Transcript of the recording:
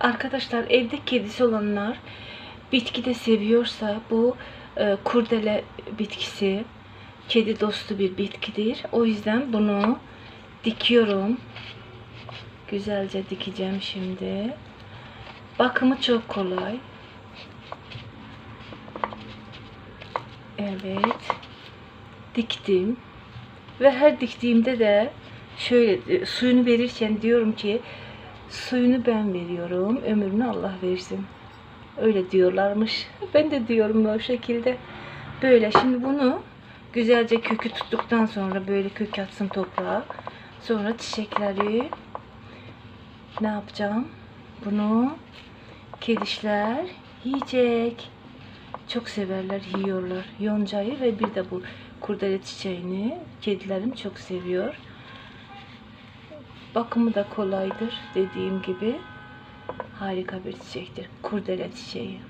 Arkadaşlar evde kedisi olanlar bitki de seviyorsa bu e, kurdele bitkisi kedi dostu bir bitkidir. O yüzden bunu dikiyorum. Güzelce dikeceğim şimdi. Bakımı çok kolay. Evet. Diktim. Ve her diktiğimde de şöyle e, suyunu verirken diyorum ki suyunu ben veriyorum. Ömrünü Allah versin. Öyle diyorlarmış. Ben de diyorum o şekilde. Böyle şimdi bunu güzelce kökü tuttuktan sonra böyle kök atsın toprağa. Sonra çiçekleri ne yapacağım? Bunu kedişler yiyecek. Çok severler, yiyorlar. Yoncayı ve bir de bu kurdele çiçeğini kedilerim çok seviyor. Bakımı da kolaydır dediğim gibi. Harika bir çiçektir. Kurdele çiçeği.